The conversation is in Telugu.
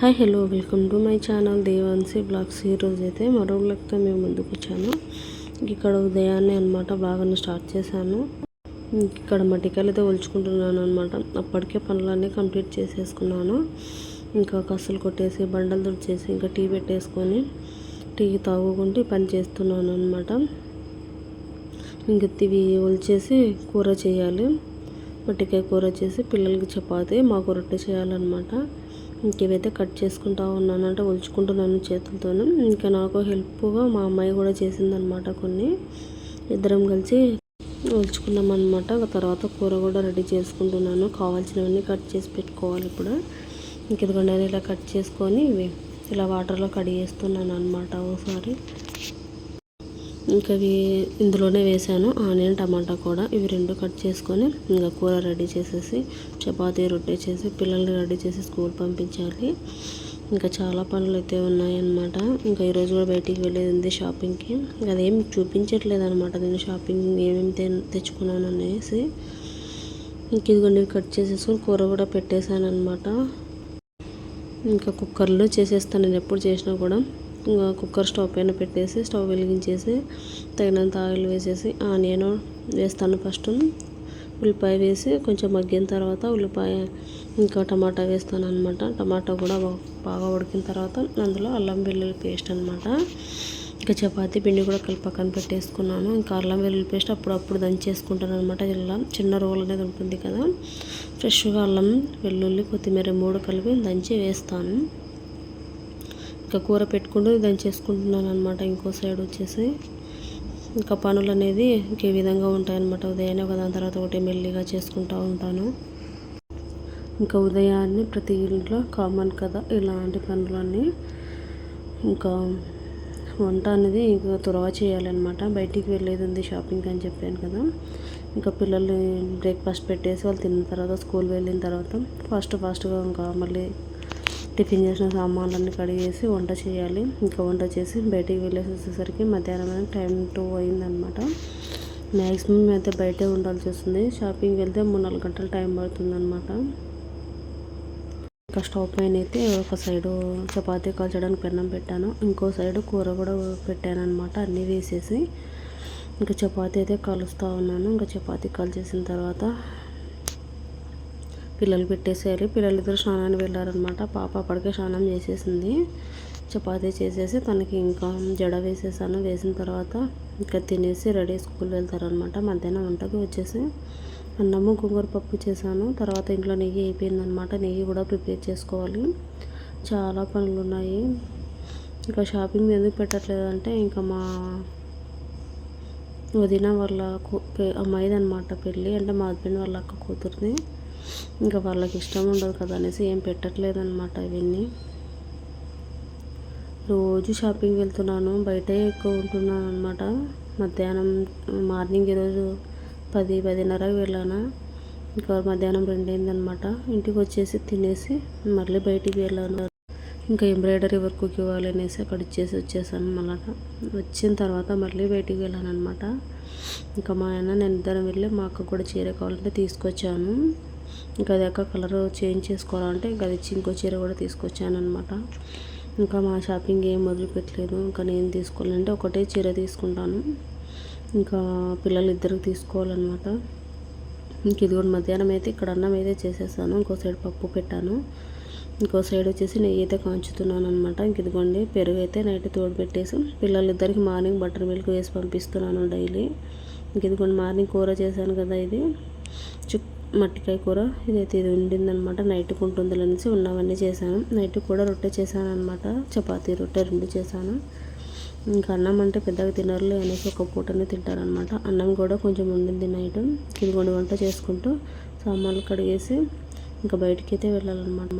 Hi hello welcome to my channel Devansi blogs ఈరోజు అయితే మరో బ్లాగ్తో మేము ముందుకు వచ్చాను ఇక్కడ ఉదయాన్నే అనమాట బాగానే స్టార్ట్ చేశాను. ఇక్కడ మటికాయలు అయితే ఒలుచుకుంటున్నాను అనమాట అప్పటికే పనులన్నీ కంప్లీట్ చేసేసుకున్నాను. ఇంకా కసులు కొట్టేసి బండలు తుడిచేసి ఇంకా టీ పెట్టేసుకొని టీ తాగుకుంటూ పని చేస్తున్నాను అనమాట ఇంకా ఇవి ఒలిచేసి కూర చేయాలి. మట్టికాయ కూర చేసి పిల్లలకి చపాతి మాకు రొట్టె చేయాలన్నమాట. ఇంక ఇవైతే కట్ చేసుకుంటా ఉన్నాను అంటే ఉంచుకుంటున్నాను చేతులతోనే. ఇంకా నాకు హెల్ప్గా మా అమ్మాయి కూడా చేసిందనమాట కొన్ని. ఇద్దరం కలిసి ఉంచుకున్నాం అనమాట తర్వాత కూర కూడా రెడీ చేసుకుంటున్నాను. కావాల్సినవన్నీ కట్ చేసి పెట్టుకోవాలి ఇప్పుడు. ఇంక ఇలా కట్ చేసుకొని ఇలా వాటర్లో కడిగేస్తున్నాను అనమాట ఒకసారి ఇంకా ఇవి ఇందులోనే వేసాను. ఆనియన్ టమాటా కూడా ఇవి రెండు కట్ చేసుకొని ఇంకా కూర రెడీ చేసేసి చపాతీ రొట్టె చేసి పిల్లల్ని రెడీ చేసి స్కూల్ పంపించాలి. ఇంకా చాలా పనులు అయితే ఉన్నాయన్నమాట. ఇంకా ఈరోజు కూడా బయటికి వెళ్ళేది ఉంది షాపింగ్కి. అదేం చూపించట్లేదు అనమాట నేను షాపింగ్ ఏమేమి తెచ్చుకున్నాను అనేసి. ఇంక ఇదిగోండి కట్ చేసేసుకొని కూర కూడా పెట్టేశాను అనమాట ఇంకా కుక్కర్లో చేసేస్తాను. నేను ఎప్పుడు చేసినా కూడా. కుక్కర్ స్టవ్ పైన పెట్టేసి స్టవ్ వెలిగించేసి తగినంత ఆయిల్ వేసేసి ఆనియన్ వేస్తాను ఫస్ట్. ఉల్లిపాయ వేసి కొంచెం మగ్గిన తర్వాత ఉల్లిపాయ ఇంకా టమాటా వేస్తాను అనమాట టమాటా కూడా బాగా ఉడికిన తర్వాత అందులో అల్లం వెల్లుల్లి పేస్ట్ అనమాట ఇంకా చపాతీ పిండి కూడా కలిపి పక్కన పెట్టేసుకున్నాను. ఇంకా అల్లం వెల్లుల్లి పేస్ట్ అప్పుడప్పుడు దంచేసుకుంటాను అనమాట ఇలా చిన్న రోల్ అనేది ఉంటుంది కదా. ఫ్రెష్గా అల్లం వెల్లుల్లి కొత్తిమీర మూడు కలిపి దంచి వేస్తాను. ఇంకా కూర పెట్టుకుంటూ దాన్ని చేసుకుంటున్నాను అనమాట ఇంకో సైడ్ వచ్చేసి ఇంకా పనులు అనేది ఇంకే విధంగా ఉంటాయన్నమాట. ఉదయాన్నే ఒక దాని తర్వాత ఒకటి మెల్లిగా చేసుకుంటూ ఉంటాను. ఇంకా ఉదయాన్నే ప్రతి ఇంట్లో కామన్ కదా ఇలాంటి పనులన్నీ. ఇంకా వంట అనేది ఇంకా త్వరగా చేయాలన్నమాట. బయటికి వెళ్ళేది ఉంది షాపింగ్ అని చెప్పాను కదా. ఇంకా పిల్లల్ని బ్రేక్ఫాస్ట్ పెట్టేసి వాళ్ళు తిన్న తర్వాత స్కూల్ వెళ్ళిన తర్వాత ఫాస్ట్ ఫాస్ట్గా ఇంకా మళ్ళీ టిఫిన్ చేసిన సామాన్లన్నీ కడిగేసి వంట చేయాలి. ఇంకా వంట చేసి బయటికి వెళ్ళేసి వచ్చేసరికి మధ్యాహ్నం టైం టూ అయిందనమాట మ్యాక్సిమం అయితే బయటే ఉండాల్సి వస్తుంది. షాపింగ్ వెళ్తే మూడు నాలుగు గంటలు టైం పడుతుందనమాట ఇంకా స్టవ్ పైన అయితే ఒక సైడు చపాతీ కాల్చడానికి పెన్నం పెట్టాను. ఇంకో సైడు కూర కూడా పెట్టాను అనమాట అన్నీ వేసేసి ఇంకా చపాతీ అయితే కలుస్తూ ఉన్నాను. ఇంకా చపాతీ కాల్చేసిన తర్వాత పిల్లలు పెట్టేసేయాలి పిల్లలు ఇద్దరు స్నానానికి వెళ్ళారనమాట పాప అప్పటికే స్నానం చేసేసింది. చపాతీ చేసేసి తనకి ఇంకా జడ వేసేసాను. వేసిన తర్వాత ఇంకా తినేసి రెడీ స్కూల్ వెళ్తారనమాట మధ్యాహ్నం వంటకి వచ్చేసి అన్నము గుంగూర పప్పు చేశాను. తర్వాత ఇంట్లో నెయ్యి అయిపోయిందనమాట నెయ్యి కూడా ప్రిపేర్ చేసుకోవాలి. చాలా పనులు ఉన్నాయి. ఇంకా షాపింగ్ ఎందుకు పెట్టట్లేదంటే ఇంకా మా వదిన వాళ్ళ అమ్మాయిది అనమాట పెళ్ళి. అంటే మా హస్బెండ్ వాళ్ళ అక్క కూతురిది. ఇంకా వాళ్ళకి ఇష్టం ఉండదు కదా అనేసి ఏం పెట్టట్లేదు అనమాట ఇవన్నీ. రోజు షాపింగ్ వెళ్తున్నాను బయటే ఎక్కువ ఉంటున్నాను అనమాట మధ్యాహ్నం మార్నింగ్ ఈరోజు పది పదిన్నరకు వెళ్ళాను. ఇంకా మధ్యాహ్నం రెండైందనమాట ఇంటికి వచ్చేసి తినేసి మళ్ళీ బయటికి వెళ్ళాను. ఇంకా ఎంబ్రాయిడరీ వర్క్కి ఇవ్వాలి అనేసి అక్కడ ఇచ్చేసి వచ్చేసాను మళ్ళా. వచ్చిన తర్వాత మళ్ళీ బయటికి వెళ్ళాను అనమాట ఇంకా మా ఆయన నేను ఇద్దరం వెళ్ళి మా అక్క కూడా చీర కావాలంటే తీసుకొచ్చాను. ఇంకా అది యొక్క కలర్ చేంజ్ చేసుకోవాలంటే ఇంకా అది ఇంకో చీర కూడా తీసుకొచ్చాను అనమాట ఇంకా మా షాపింగ్ ఏం మొదలు పెట్టలేదు ఇంకా నేను తీసుకోవాలంటే ఒకటే చీర తీసుకుంటాను. ఇంకా పిల్లలు ఇద్దరికి తీసుకోవాలన్నమాట. ఇంక ఇది కూడా మధ్యాహ్నం అయితే ఇక్కడ అన్నం అయితే చేసేసాను. ఇంకో సైడ్ పప్పు పెట్టాను. ఇంకో సైడ్ వచ్చేసి నెయ్యి అయితే కాంచుతున్నాను అనమాట ఇంక ఇదిగోండి పెరుగు అయితే నైట్ తోడు పెట్టేసి పిల్లలిద్దరికి మార్నింగ్ బటర్ మిల్క్ వేసి పంపిస్తున్నాను డైలీ. ఇంక ఇదిగోండి మార్నింగ్ కూర చేశాను కదా ఇది. చుక్ మట్టికాయ కూర ఇదైతే ఇది ఉండిందనమాట నైట్కి ఉంటుంది అనేసి ఉన్నవన్నీ చేశాను. నైట్ కూడా రొట్టె చేశాను అనమాట చపాతీ రొట్టె రెండు చేశాను. ఇంకా అన్నం అంటే పెద్దగా తినరులే అనేసి ఒక పూటనే తింటారనమాట అన్నం కూడా కొంచెం ఉండింది నైట్. కింద వంట చేసుకుంటూ సామాన్లు కడిగేసి ఇంకా బయటికి అయితే వెళ్ళాలన్నమాట.